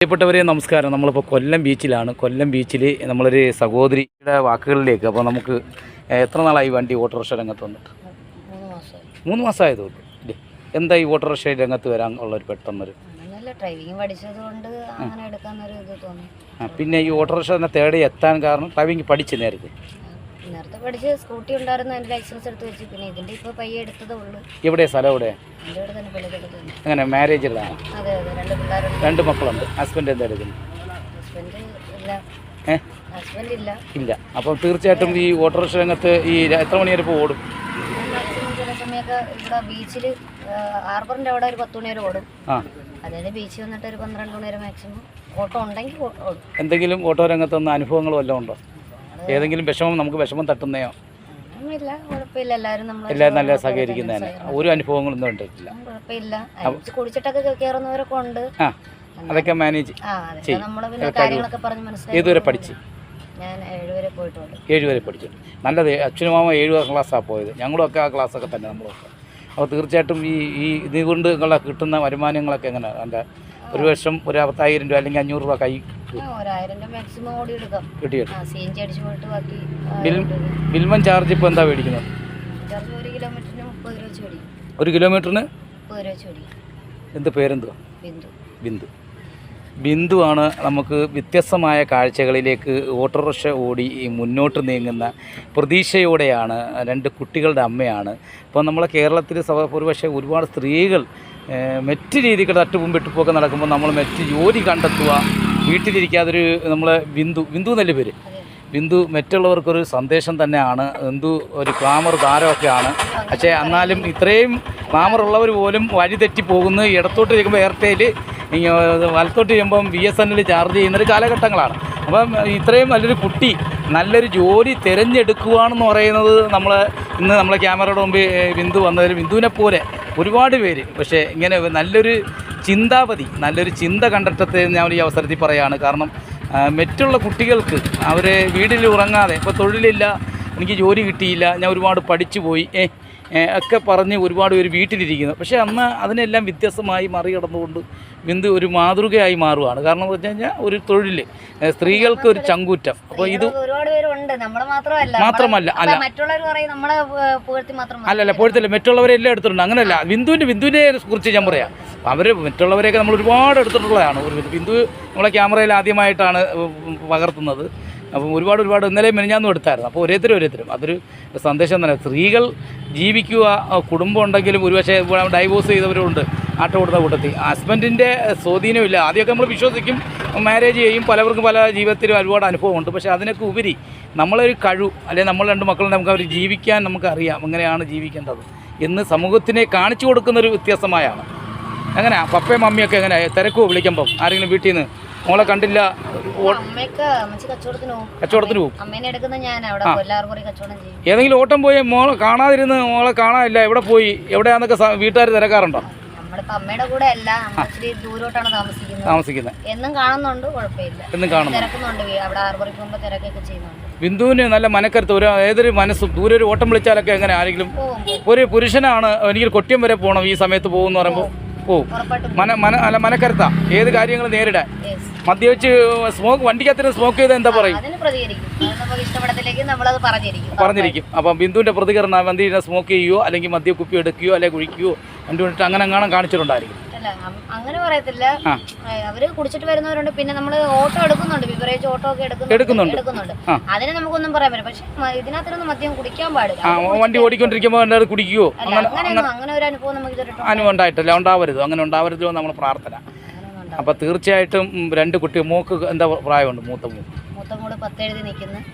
പ്രിയപ്പെട്ടവരെ നമസ്കാരം. നമ്മളിപ്പോൾ കൊല്ലം ബീച്ചിലാണ്. കൊല്ലം ബീച്ചിൽ നമ്മളൊരു സഹോദരിയുടെ വാക്കുകളിലേക്ക് അപ്പോൾ നമുക്ക് എത്ര നാളായി വണ്ടി ഓട്ടോറിക്ഷ രംഗത്ത് വന്നിട്ട്? മൂന്ന് മാസമായി മൂന്ന് മാസമായതുള്ളൂ ഇല്ലേ എന്താ ഈ ഓട്ടോറിക്ഷ രംഗത്ത് വരാൻ ഉള്ളൊരു പെട്ടെന്നൊരു അങ്ങനെയല്ല ഡ്രൈവിംഗ് പഠിച്ചത് കൊണ്ട് അങ്ങനെ എടുക്കാന്നൊരു ഇത് തോന്നി. പിന്നെ ഈ ഓട്ടോറിക്ഷ തന്നെ തേടി എത്താൻ കാരണം ഡ്രൈവിംഗ് പഠിച്ചു നേരത്തെ. നേരത്തെ പഠിച്ച് സ്കൂട്ടി ഉണ്ടായിരുന്നു അതിന്റെ ലൈസൻസ് എടുത്ത് വെച്ച്. പിന്നെ ഇതിന്റെ ഇപ്പൊ പയ്യെ എടുത്തതേ ഉള്ളൂ. എവിടെ സ്ഥലം എവിടെ? ഇവിടെ തന്നെ പള്ളിക്കടുത്ത് തന്നെ അങ്ങനെ മാരേജിലാണ് അതെ അതെ രണ്ട് പിള്ളേരുണ്ട്. രണ്ട് മക്കളുണ്ട്. ഹസ്ബൻഡ് എന്താ ഹസ്ബൻഡ് ഇല്ല. ഹസ്ബൻഡ് ഇല്ല. ഇല്ല. അപ്പം തീർച്ചയായിട്ടും ഈ ഓട്ടോറിക്ഷ രംഗത്ത് ഈ ര- എത്ര മണി വരെ ഇപ്പോൾ ഓടും? ഞാൻ മാക്സിമം ചില സമയമൊക്കെ ഇവിടെ ബീച്ചിൽ ഹാർബറിന്റെ അവിടെ ഒരു പത്ത് മണി വരെ ഓടും. ആ. അതായത് ബീച്ചിൽ വന്നിട്ട് ഒരു പന്ത്രണ്ട് മണി വരെ മാക്സിമം ഓട്ടോ ഉണ്ടെങ്കിൽ ഓ- ഓടും. എന്തെങ്കിലും ഓട്ടോ രംഗത്തുനിന്ന് അനുഭവങ്ങൾ വല്ലതും ഉണ്ടോ? ഏതെങ്കിലും വിഷമം നമുക്ക് വിഷമം തട്ടുന്നയോ? എല്ലാവരും നല്ല സഹകരിക്കുന്നതന്നെ ഒരു അനുഭവങ്ങളൊന്നും ഉണ്ടായിട്ടില്ല അതൊക്കെ മാനേജ് ഏതുവരെ പഠിച്ചു? ഏഴുവരെ പോയിട്ടുണ്ട്. ഏഴ് വരെ പഠിച്ചിട്ട് നല്ലത് അച്ഛനും മാമ ഏഴ് ക്ലാസ്സാണ് പോയത്. ഞങ്ങളുമൊക്കെ ആ ക്ലാസ്സൊക്കെ തന്നെ നമ്മളൊക്കെ. അപ്പോൾ തീർച്ചയായിട്ടും ഈ ഈ ഇതുകൊണ്ട് നിങ്ങളെ കിട്ടുന്ന വരുമാനങ്ങളൊക്കെ എങ്ങനെ എന്റെ ഒരു വർഷം ഒരു പത്തായിരം രൂപ അല്ലെങ്കിൽ അഞ്ഞൂറ് രൂപ കൈ ആ, ഒരായിരം രൂപ മാക്സിമം ഓടി എടുക്കാം. കിട്ടിയിട്ട് ആ സി എൻ ജി അടിച്ചു പോയിട്ട് ബാക്കി ബിൽ ബിൽമൻ ചാർജ് ഇപ്പോൾ എന്താ മേടിക്കുന്നത്? ഒരു കിലോമീറ്ററിന് എന്ത് പേരെന്തുവാ? ബിന്ദു. ബിന്ദു. ബിന്ദുവാണ് നമുക്ക് വ്യത്യസ്തമായ കാഴ്ചകളിലേക്ക് ഓട്ടോറിക്ഷ ഓടി മുന്നോട്ട് നീങ്ങുന്ന പ്രതീക്ഷയോടെയാണ് രണ്ട് കുട്ടികളുടെ അമ്മയാണ്. ഇപ്പോൾ നമ്മളെ കേരളത്തിൽ സഭ ഒരുപക്ഷെ ഒരുപാട് സ്ത്രീകൾ മറ്റ് രീതികൾ തട്ടുപും വെട്ടുപ്പൊക്കെ നടക്കുമ്പോൾ നമ്മൾ മറ്റ് ജോലി കണ്ടെത്തുക വീട്ടിലിരിക്കാതൊരു നമ്മളെ ബിന്ദു ബിന്ദു എന്നല്ലേ പേര്? ബിന്ദു മറ്റുള്ളവർക്കൊരു സന്ദേശം തന്നെയാണ് ബിന്ദു ഒരു ക്ലാമർ താരമൊക്കെയാണ് പക്ഷേ എന്നാലും ഇത്രയും ക്ലാമർ ഉള്ളവർ പോലും വഴിതെറ്റി പോകുന്നു. ഇടത്തോട്ട് ചെയ്യുമ്പോൾ എയർടെൽ വലത്തോട്ട് ചെയ്യുമ്പം B S N L charge ചെയ്യുന്നൊരു കാലഘട്ടങ്ങളാണ്. അപ്പം ഇത്രയും നല്ലൊരു കുട്ടി നല്ലൊരു ജോലി തിരഞ്ഞെടുക്കുകയാണെന്ന് പറയുന്നത് നമ്മൾ ഇന്ന് നമ്മളെ ക്യാമറയുടെ മുമ്പിൽ ബിന്ദു വന്നതിൽ ബിന്ദുവിനെ പോലെ ഒരുപാട് പേര്. പക്ഷേ ഇങ്ങനെ നല്ലൊരു ചിന്താപതി നല്ലൊരു ചിന്ത കണ്ടെത്തത്തെ ഞാൻ ഈ അവസരത്തിൽ പറയുകയാണ് കാരണം മറ്റുള്ള കുട്ടികൾക്ക് അവരെ വീട്ടിൽ ഉറങ്ങാതെ ഇപ്പോൾ തൊഴിലില്ല എനിക്ക് ജോലി കിട്ടിയില്ല ഞാൻ ഒരുപാട് പഠിച്ചു പോയി ഏഹ് ഒക്കെ പറഞ്ഞ് ഒരുപാട് പേര് വീട്ടിലിരിക്കുന്നു. പക്ഷേ അന്ന് അതിനെല്ലാം വ്യത്യസ്തമായി മറികടന്നുകൊണ്ട് ബിന്ദു ഒരു മാതൃകയായി മാറുകയാണ് കാരണം എന്ന് വെച്ച് കഴിഞ്ഞാൽ ഒരു തൊഴിൽ സ്ത്രീകൾക്ക് ഒരു ചങ്കൂറ്റം. അപ്പോൾ ഇത് മാത്രമല്ല. അല്ല. അല്ല അല്ല. പോഴത്തില്ല മറ്റുള്ളവരെല്ലാം എടുത്തിട്ടുണ്ട്. അങ്ങനെയല്ല ബിന്ദുവിന്റെ ബിന്ദുവിനെ കുറിച്ച് ഞാൻ പറയാം. അവർ മറ്റുള്ളവരെയൊക്കെ നമ്മൾ ഒരുപാട് എടുത്തിട്ടുള്ളതാണ്. ഒരു ബിന്ദു നമ്മളെ ക്യാമറയിൽ ആദ്യമായിട്ടാണ് പകർത്തുന്നത്. അപ്പം ഒരുപാട് ഒരുപാട് ഇന്നലെ മെനിഞ്ഞാന്നും എടുത്തായിരുന്നു. അപ്പോൾ ഓരോരുത്തരും ഓരോരുത്തരും അതൊരു സന്ദേശം തന്നെ. സ്ത്രീകൾ ജീവിക്കുക കുടുംബം ഉണ്ടെങ്കിലും ഒരുപക്ഷെ ഡൈവോഴ്സ് ചെയ്തവരുണ്ട്. ആട്ടം കൊടുത്ത കൂട്ടത്തിൽ. ഹസ്ബൻഡിന്റെ സ്വാധീനമില്ല ആദ്യമൊക്കെ നമ്മൾ വിശ്വസിക്കും മാരേജ് ചെയ്യും. പലവർക്കും പല ജീവിതത്തിലും ഒരുപാട് അനുഭവമുണ്ട് പക്ഷേ അതിനൊക്കെ ഉപരി നമ്മളൊരു കഴിവ് അല്ലെങ്കിൽ നമ്മൾ രണ്ട് മക്കളുണ്ട് നമുക്ക് അവർ ജീവിക്കാൻ നമുക്കറിയാം. എങ്ങനെയാണ് ജീവിക്കേണ്ടത്. എന്ന് സമൂഹത്തിനെ കാണിച്ചു കൊടുക്കുന്നൊരു വ്യത്യസ്തമായാണ് അങ്ങനെ പപ്പയും മമ്മിയൊക്കെ എങ്ങനെ തിരക്കുമോ വിളിക്കുമ്പം ആരെങ്കിലും വീട്ടിൽ നിന്ന് മോളെ കണ്ടില്ല. കച്ചവടത്തിന് പോകും. ഏതെങ്കിലും ഓട്ടം പോയി മോളെ കാണാതിരുന്ന് മോളെ കാണാനില്ല എവിടെ പോയി എവിടെയാന്നൊക്കെ വീട്ടുകാർ തിരക്കാറുണ്ടോ? അമ്മയുടെ കൂടെ അല്ല ദൂരോട്ടാണ് താമസിക്കുന്നത്. താമസിക്കുന്നത്. എന്നും കാണുന്നുണ്ട് കുഴപ്പമില്ല. എന്നും കാണുന്നു തിരക്കുന്നുണ്ട് വീ- അവിടെ പോകുമ്പോൾ തിരക്കൊക്കെ ചെയ്യുന്നുണ്ട്. ബിന്ദുവിന് നല്ല മനക്കരുത്ത് ഒരു ഏതൊരു മനസ്സും ദൂരെ ഒരു ഓട്ടം വിളിച്ചാലൊക്കെ എങ്ങനെ ആരെങ്കിലും. ഒരു പുരുഷനാണ് എനിക്ക് കൊട്ടിയം വരെ പോകണം ഈ സമയത്ത് പോകുമെന്ന് പറയുമ്പോൾ പോകും മന മന അല്ല മനക്കരുത്താ. ഏത് കാര്യങ്ങളും നേരിടാൻ. മദ്യവെച്ച് സ്മോക്ക് വണ്ടിക്കകത്തിന് സ്മോക്ക് ചെയ്താൽ എന്താ പറയും? പറഞ്ഞിരിക്കും. അപ്പം ബിന്ദുവിന്റെ പ്രതികരണം വണ്ടി സ്മോക്ക് ചെയ്യുകയോ അല്ലെങ്കിൽ മദ്യ കുപ്പി എടുക്കുകയോ അല്ലെങ്കിൽ കുഴിക്കുകയോ വണ്ടി കൊണ്ടിട്ട് അങ്ങനെ അങ്ങനെ കാണിച്ചിട്ടുണ്ടായിരിക്കും. അങ്ങനെ പറയത്തില്ല. അവർ കുടിച്ചിട്ട് വരുന്നവരുണ്ട്. പിന്നെ നമ്മൾ ഓട്ടോ എടുക്കുന്നുണ്ട്. ബിവറേജ് ഓട്ടോ ഒക്കെ എടുക്കുന്നുണ്ട്. എടുക്കുന്നുണ്ട്. അതിനെ നമുക്കൊന്നും പറയാൻ പറ്റില്ല. പക്ഷെ ഇതിനകത്തൊന്നും മദ്യം കുടിക്കാൻ പാടില്ല. വണ്ടി ഓടിക്കൊണ്ടിരിക്കുമ്പോൾ കുടിക്കുവോ? കുടിക്കുകയോ അങ്ങനെ അങ്ങനെ ഒരു അനുഭവം നമുക്ക് അനുഭവം ഉണ്ടായിട്ടില്ല. ഉണ്ടാവരുത്. അങ്ങനെ ഉണ്ടാവരുതോ നമ്മൾ പ്രാർത്ഥന. അപ്പോൾ തീർച്ചയായിട്ടും രണ്ട് കുട്ടി മൂക്ക് എന്താ പ്രായമുണ്ട്? മൂത്ത മൂക്ക്.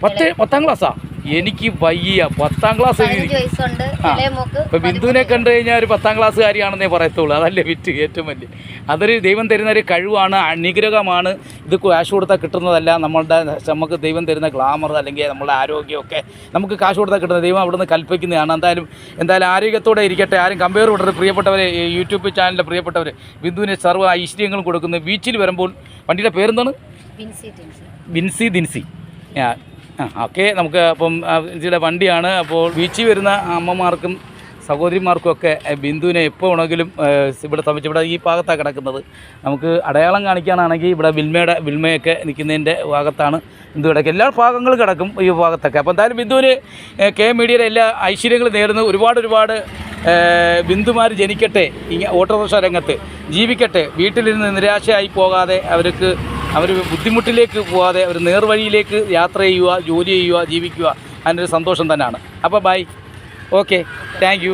പത്ത് പത്താം ക്ലാസ്സാ? എനിക്ക് വയ്യ. പത്താം ക്ലാസ് ഇപ്പൊ ബിന്ദുവിനെ കണ്ടു കഴിഞ്ഞാൽ ഒരു പത്താം ക്ലാസ്സുകാരിയാണെന്നേ പറയത്തുള്ളൂ. അതല്ലേ വിറ്റ് ഏറ്റവും വലിയ. അതൊരു ദൈവം തരുന്ന ഒരു കഴിവാണ് അനുഗ്രഹമാണ്. ഇത് കാശ് കൊടുത്താൽ കിട്ടുന്നതല്ല. നമ്മളുടെ നമുക്ക് ദൈവം തരുന്ന ഗ്ലാമർ അല്ലെങ്കിൽ നമ്മളുടെ ആരോഗ്യമൊക്കെ നമുക്ക് കാശ് കൊടുത്താൽ കിട്ടുന്ന ദൈവം അവിടെ നിന്ന് കൽപ്പിക്കുന്നതാണ്. എന്തായാലും എന്തായാലും ആരോഗ്യത്തോടെ ഇരിക്കട്ടെ. ആരും കമ്പയർ വിടരുത്. പ്രിയപ്പെട്ടവർ യൂട്യൂബ് ചാനലിലെ പ്രിയപ്പെട്ടവർ ബിന്ദുവിന് സർവ ഐശ്വര്യങ്ങളും കൊടുക്കുന്നു. ബീച്ചിൽ വരുമ്പോൾ വണ്ടിയുടെ പേരെന്താണ്? ബിൻസി ദിൻസി ആ ഓക്കെ നമുക്ക് അപ്പം ഇതിയുടെ വണ്ടിയാണ്. അപ്പോൾ ബീച്ചിൽ വരുന്ന അമ്മമാർക്കും സഹോദരിമാർക്കും ഒക്കെ ബിന്ദുവിനെ എപ്പോൾ വേണമെങ്കിലും ഇവിടെ സംബന്ധിച്ച് ഇവിടെ ഈ ഭാഗത്താണ് കിടക്കുന്നത്. നമുക്ക് അടയാളം കാണിക്കാനാണെങ്കിൽ ഇവിടെ വിൽമയുടെ വിൽമയൊക്കെ നിൽക്കുന്നതിന്റെ ഭാഗത്താണ് ബിന്ദു കിടക്കുക എല്ലാ ഭാഗങ്ങളും കിടക്കും ഈ ഭാഗത്തൊക്കെ. അപ്പോൾ എന്തായാലും ബിന്ദുവിന് കെ മീഡിയയുടെ എല്ലാ ഐശ്വര്യങ്ങളും നേരുന്നു. ഒരുപാട് ഒരുപാട് ബിന്ദുമാർ ജനിക്കട്ടെ ഇങ്ങനെ ഓട്ടോറിക്ഷ രംഗത്ത് ജീവിക്കട്ടെ വീട്ടിലിരുന്ന് നിരാശയായി പോകാതെ അവർക്ക് അവർ ബുദ്ധിമുട്ടിലേക്ക് പോവാതെ അവർ നേർവഴിയിലേക്ക് യാത്ര ചെയ്യുക ജോലി ചെയ്യുക ജീവിക്കുക. അതിന്റെ ഒരു സന്തോഷം തന്നെയാണ്. അപ്പോൾ ബൈ ഓക്കെ താങ്ക്